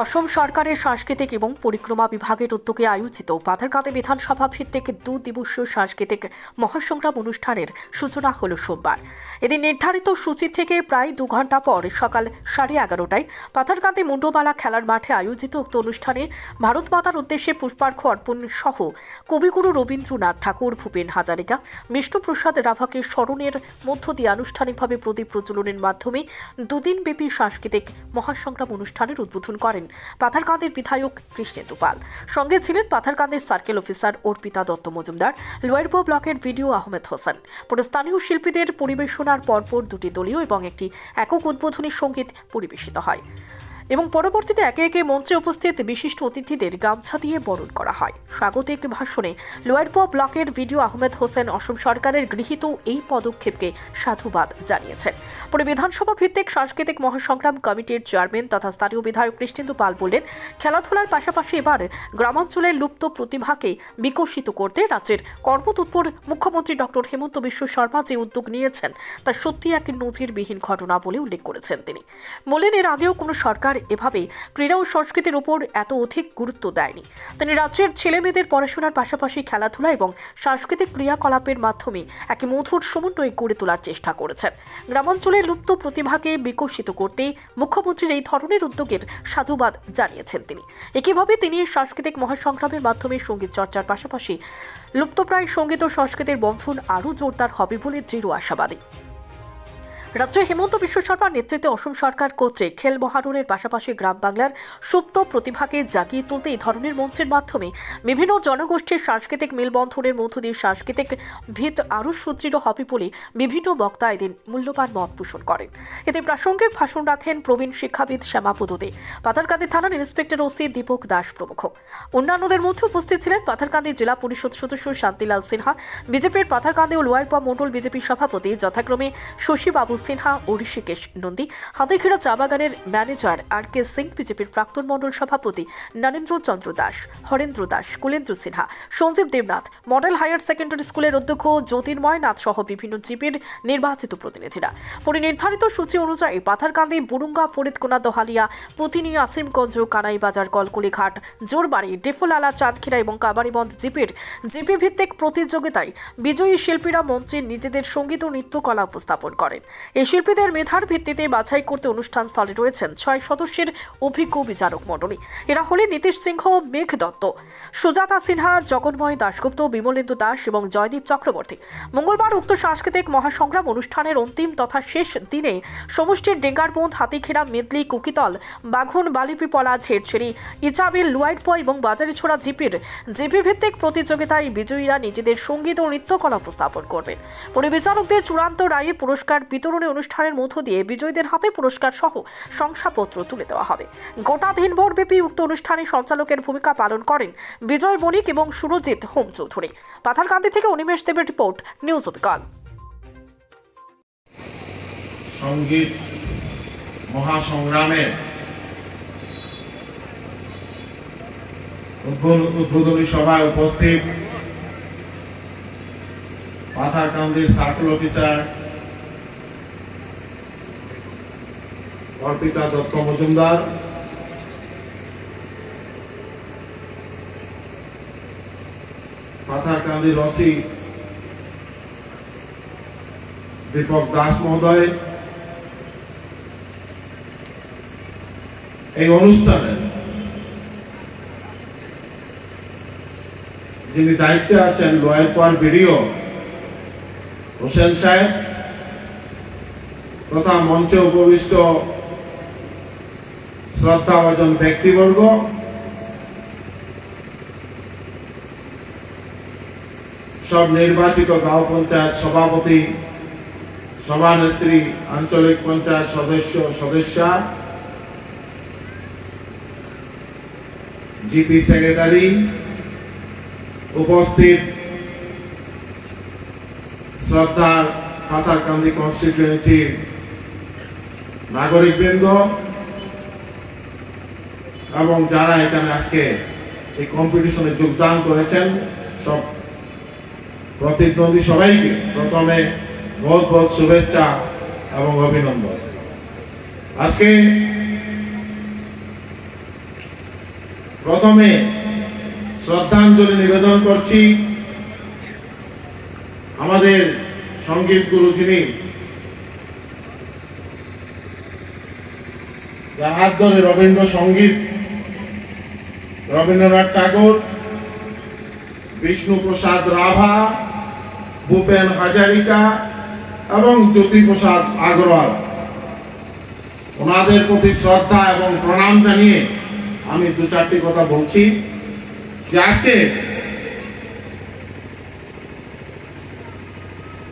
অসম সরকারের সাংস্কৃতিক এবং পরিক্রমা বিভাগের উদ্যোগে আয়োজিত পাথারকাঁদে বিধানসভা ভিত্তিক দু দিবসীয় সাংস্কৃতিক মহাসংগ্রাম অনুষ্ঠানের সূচনা হল সোমবার। এদিন নির্ধারিত সূচি থেকে প্রায় দু ঘণ্টা পর সকাল সাড়ে এগারোটায় পাথারকাঁদে মুন্ডবালা খেলার মাঠে আয়োজিত উক্ত অনুষ্ঠানে ভারত মাতার উদ্দেশ্যে পুষ্পার্ঘ অর্পণ সহ কবিগুরু রবীন্দ্রনাথ ঠাকুর, ভূপেন হাজারিকা বিষ্ণুপ্রসাদ রাভাকে স্মরণের মধ্য দিয়ে আনুষ্ঠানিকভাবে প্রদীপ প্রজ্বলনের মাধ্যমে দুদিনব্যাপী সাংস্কৃতিক মহাসংগ্রাম অনুষ্ঠানের উদ্বোধন করেন। পাথারকান্দের বিধায়ক কৃষ্ণেন্দু পাল সঙ্গে ছিলেন পাথারকান্দের সার্কেল অফিসার অর্পিতা দত্ত মজুমদার লোয়ারবো ব্লকের ভিডিও আহমেদ হোসেন। পরে স্থানীয় শিল্পীদের পরিবেশনার পরপর দুটি দলীয় এবং একটি একক উদ্বোধনী সংগীত পরিবেশিত হয়। এবং পরবর্তীতে একে একে মঞ্চে উপস্থিত বিশিষ্ট অতিথিদের গামছা দিয়ে বরণ করা হয়। স্বাগতিক ভাষণে লোয়ারপো ব্লকের ভিডিও আহমেদ হোসেন অসম সরকারের গৃহীত এই পদক্ষেপকে সাধুবাদ জানিয়েছেন। পরে বিধানসভা ভিত্তিক সাংস্কৃতিক মহাসংগ্রাম কমিটির চেয়ারম্যান তথা স্থানীয় বিধায়ক কৃষ্ণেন্দু পাল বললেন, খেলাধুলার পাশাপাশি এবার গ্রামাঞ্চলের লুপ্ত প্রতিভাকে বিকশিত করতে রাজ্যের কর্মতৎপর মুখ্যমন্ত্রী ডক্টর হেমন্ত বিশ্ব শর্মা যে উদ্যোগ নিয়েছেন, তা সত্যি এক নজিরবিহীন ঘটনা বলে উল্লেখ করেছেন তিনি। বলেন এর আগেও কোনো সরকার এভাবে ক্রীড়া ও সংস্কৃতির উপর এত অধিক গুরুত্ব দেয়নি। তিনি রাজ্যের ছেলেমেয়েদের পড়াশোনার পাশাপাশি খেলাধুলা এবং সাংস্কৃতিক ক্রিয়াকলাপের মাধ্যমে এক মধুর সমন্বয় গড়ে তোলার চেষ্টা করেছেন। গ্রামাঞ্চলের লুপ্ত প্রতিভাকে বিকশিত করতে মুখ্যমন্ত্রীর এই ধরনের উদ্যোগের সাধুবাদ জানিয়েছেন তিনি। একইভাবে তিনি সাংস্কৃতিক মহাসংগ্রামের মাধ্যমে সংগীত চর্চার পাশাপাশি লুপ্তপ্রায় সংগীত ও সংস্কৃতির বন্ধন আরও জোরদার হবে বলে দৃঢ় আশাবাদী। রাজ্যে হেমন্ত বিশ্ব শর্মার নেতৃত্বে অসম সরকার কর্তৃক খেল মহারণের পাশাপাশি গ্রাম বাংলার সুপ্ত প্রতিভাকে জাগিয়ে তুলতে এই ধরনের মঞ্চের মাধ্যমে বিভিন্ন জনগোষ্ঠীর সাংস্কৃতিক মেলবন্ধনের মধ্য দিয়ে সাংস্কৃতিক ভিত আরও সুদৃঢ় হবে বলে বিভিন্ন বক্তা এদিন মূল্যবান মত পোষণ করেন। এতে প্রাসঙ্গিক ভাষণ রাখেন প্রবীণ শিক্ষাবিদ শ্যামাপদ দে। পাথারকান্দি থানার ইন্সপেক্টর ওসি দীপক দাস প্রমুখ। অন্যান্যদের মধ্যে উপস্থিত ছিলেন পাথারকান্দি জেলা পরিষদ সদস্য শান্তিলাল সিনহা, বিজেপির পাথারকান্দি ও লোয়ারপা মণ্ডল বিজেপি সভাপতি যথাক্রমে শশীবাবু সিনহা ও ঋষিকেশ নন্দী। হাতিখেরা চা বাগানের ম্যানেজার আর কে সিং, বিজেপির প্রাক্তন মণ্ডল সভাপতি Narendra Chandra Das, Harendra Das, Kulendra Sinha, Sanjib Debnath, model higher secondary স্কুলের অধ্যক্ষ জ্যোতির্ময় নাথ সহ বিভিন্ন জিপির নির্বাচিত প্রতিনিধিরা। পরে নির্ধারিত সূচি অনুযায়ী পাথারকান্দি, বুরুঙ্গা, ফরিদকোনা, দহালিয়া, পুতিনি, আসিমগঞ্জ, কানাইবাজার কলকুলি ঘাট জোরবাড়ি, ডেফুলালা, চাঁদখিরা এবং কাবারিবন্ধ জিপির জিপি ভিত্তিক প্রতিযোগিতায় বিজয়ী শিল্পীরা মঞ্চে নিজেদের সংগীত ও নৃত্যকলা উপস্থাপন করেন। এই শিল্পীদের মেধার ভিত্তিতে বাছাই করতে অনুষ্ঠান স্থলে রয়েছেন ছয় সদস্যের অভিজ্ঞ বিচারক মণ্ডলী। এরা হলেন নীতিশ সিংহ মেঘ দত্ত। সুজাতা সিনহা, জগন্ময় দাশগুপ্ত, বিমলেন্দু দাস এবং জয়দীপ চক্রবর্তী। মঙ্গলবার উক্ত সাংস্কৃতিক মহাসংগ্রাম অনুষ্ঠানের অন্তিম তথা শেষ দিনে সমষ্টির ডেঙ্গারবন্ধ হাতিখেরা মেদলি, কুকিতল, বাঘুন, বালিপিপলা ছেড়ছেড়ি ইচাবিল লুয়াইটপ এবং বাজারিছোড়া জিপির জিপি ভিত্তিক প্রতিযোগিতায় বিজয়ীরা নিজেদের সংগীত ও নৃত্যকলা উপস্থাপন করবেন। পরিবেচকদের চূড়ান্ত রায়ে পুরস্কার বিতরণী অনুষ্ঠানের মধ্য দিয়ে বিজয়ীদের হাতে পুরস্কার সহ শংসাপত্র তুলে দেওয়া হবে। গোটা দিনভরব্যাপী উক্ত অনুষ্ঠানে সঞ্চালকের ভূমিকা পালন করেন বিজয় বণিক এবং সুরজিৎ হোম চৌধুরী পাথারকান্দি থেকে অনিমেষ দেবের রিপোর্ট, নিউজ অবিকল সংগীত মহাসংগ্রামের উদ্বোধনী সভায় উপস্থিত পাথারকান্দির সার্কেল অফিসার অর্পিতা দত্ত মজুমদার। পাথারকান্দির রসি। দীপক দাস মহোদয়। এই অনুষ্ঠানে যিনি দায়িত্বে আছেন, লয়ের পার ভিডিও হোসেন সাহেব, তথা মঞ্চে উপবিষ্ট শ্রদ্ধাভাজন ব্যক্তিবর্গ। সব নির্বাচিত গাঁও পঞ্চায়েত সভাপতি, সভানেত্রী, আঞ্চলিক পঞ্চায়েত সদস্য, সদস্যা, জিপি সেক্রেটারি, উপস্থিত শ্রদ্ধার পাতারকান্দি কনস্টিটুয়েন্সির নাগরিকবৃন্দ এবং যারা এখানে আজকে এই কম্পিটিশনে যোগদান করেছেন, সব প্রতিদ্বন্দ্বী সবাইকে প্রথমে বহুত বহুত শুভেচ্ছা এবং অভিনন্দন। আজকে প্রথমে শ্রদ্ধাঞ্জলি নিবেদন করছি আমাদের সংগীত গুরু যিনি, যার হাত ধরে রবীন্দ্রসঙ্গীত রবীন্দ্রনাথ ঠাকুর, বিষ্ণুপ্রসাদ রাভা, ভূপেন হাজারিকা এবং জ্যোতিপ্রসাদ আগরওয়াল। ওনাদের প্রতি শ্রদ্ধা এবং প্রণাম জানিয়ে আমি দু চারটি কথা বলছি। যে আজকে